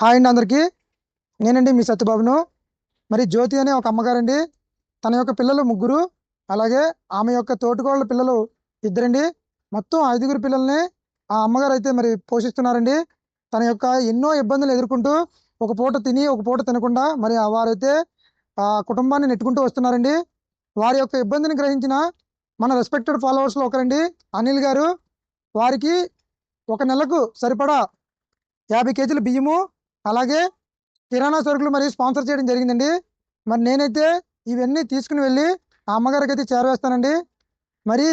Hi అండి అందరికీ. నేనండి మీ సత్యబాబును. మరి జ్యోతి అనే ఒక అమ్మగారండి. తన యొక్క పిల్లలు ముగ్గురు అలాగే ఆమె యొక్క తోటికోళ్ళ పిల్లలు ఇద్దరండి. మొత్తం ఐదుగురు పిల్లల్ని ఆ అమ్మగారు అయితే మరి పోషిస్తున్నారండి. తన యొక్క ఎన్నో ఇబ్బందులు ఎదుర్కొంటూ ఒక పూట తిని ఒక పూట తినకుండా మరి వారైతే ఆ కుటుంబాన్ని నెట్టుకుంటూ వస్తున్నారండి. వారి యొక్క ఇబ్బందిని గ్రహించిన మన రెస్పెక్టెడ్ ఫాలోవర్స్లో ఒకరండి అనిల్ గారు. వారికి ఒక నెలకు సరిపడా యాభై కేజీల బియ్యము అలాగే కిరాణా సరుకులు మరి స్పాన్సర్ చేయడం జరిగిందండి. మరి నేనైతే ఇవన్నీ తీసుకుని వెళ్ళి ఆ అమ్మగారికి అయితే చేరవేస్తానండి. మరి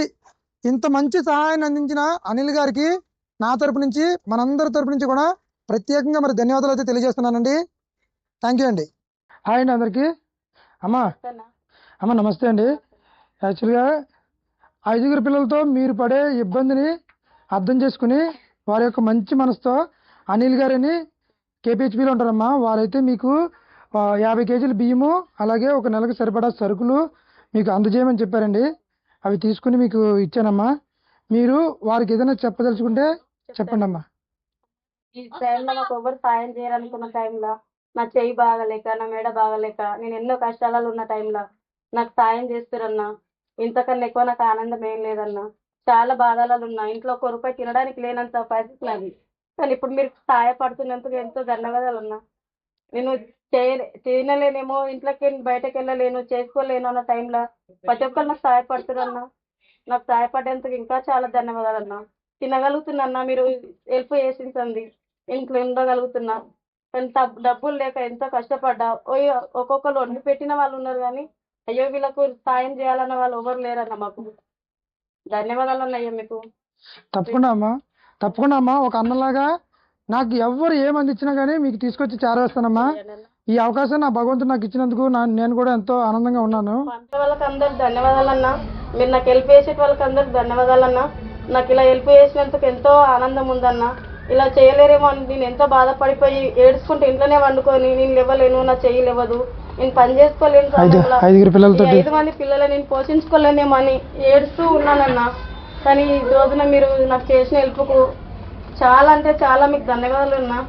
ఇంత మంచి సహాయాన్ని అందించిన అనిల్ గారికి నా తరపు నుంచి మనందరి తరపు నుంచి కూడా ప్రత్యేకంగా మరి ధన్యవాదాలు అయితే తెలియజేస్తున్నానండి. థ్యాంక్ యూ అండి. హాయ్ అండి అందరికీ. అమ్మా. అమ్మ నమస్తే అండి. యాక్చువల్గా ఐదుగురు పిల్లలతో మీరు పడే ఇబ్బందిని అర్థం చేసుకుని వారి యొక్క మంచి మనసుతో అనిల్ గారని కేపీహెచ్బిలో ఉంటారమ్మా. వారైతే మీకు యాభై కేజీల బియ్యము అలాగే ఒక నెలకు సరిపడా సరుకులు మీకు అందజేయమని చెప్పారండి. అవి తీసుకుని మీకు ఇచ్చానమ్మా. మీరు వారికి ఏదైనా చెప్పదలుచుకుంటే చెప్పండి అమ్మా ఈ టైంలో నాకు ఎవరు సాయం చేయాలనుకున్న టైంలో నా చెయ్యి బాగలేక నా మెడ బాగలేక నేను ఎన్నో కష్టాలలో ఉన్న టైంలో నాకు సాయం చేస్తారన్నా ఇంతకన్నా ఎక్కువ నాకు ఆనందం ఏం లేదన్నా చాలా బాధలలో ఉన్నా ఇంట్లో ఒక రూపాయి తినడానికి లేనంత పరిస్థితి నాది కానీ ఇప్పుడు మీరు సహాయపడుతున్నందుకు ఎంతో ధన్యవాదాలు అన్నా. నేను చేయలే ఇంట్లోకి వెళ్ళి బయటకు వెళ్ళలేను చేసుకోలేను అన్న టైంలో ప్రతి ఒక్కరు నాకు సహాయపడుతున్నారు నాకు సహాయపడేందుకు ఇంకా చాలా ధన్యవాదాలు అన్నా. తినగలుగుతున్నా మీరు హెల్ప్ చేసింది ఇంట్లో ఉండగలుగుతున్నా. కానీ డబ్బులు లేక ఎంతో కష్టపడ్డా ఓయ్ ఒక్కొక్కరు వండి పెట్టిన వాళ్ళు ఉన్నారు కానీ అయ్యో వీళ్ళకు సాయం చేయాలన్న వాళ్ళు ఎవరు లేరన్న మాకు. ధన్యవాదాలు అన్నయ్య మీకు. తప్పకుండా అమ్మా. తప్పకుండా అమ్మా ఒక అన్నలాగా నాకు ఎవ్వరు ఏం అందించినా కానీ మీకు తీసుకొచ్చి చేరవేస్తానమ్మా. ఈ అవకాశం నా భగవంతుడు నాకు ఇచ్చినందుకు నేను కూడా ఎంతో ఆనందంగా ఉన్నాను. ధన్యవాదాలన్నా. మీరు నాకు హెల్ప్ చేసే వాళ్ళకి అందరికి ధన్యవాదాలన్నా. నాకు ఇలా హెల్ప్ చేసినందుకు ఎంతో ఆనందం ఉందన్నా. ఇలా చేయలేరేమో అని నేను ఎంతో బాధపడిపోయి ఏడుచుకుంటూ ఇంట్లోనే వండుకొని నేను లేవలేను నా చెయ్యి లేవదు నేను పని చేసుకోలేను ఐదుగురు పిల్లలతో ఐదు మంది పిల్లలు నేను పోషించుకోలేనేమో అని ఏడుస్తూ ఉన్నానన్నా. కానీ ఈ రోజున మీరు నాకు చేసిన హెల్ప్కు చాలా అంటే చాలా మీకు ధన్యవాదాలు అన్నా.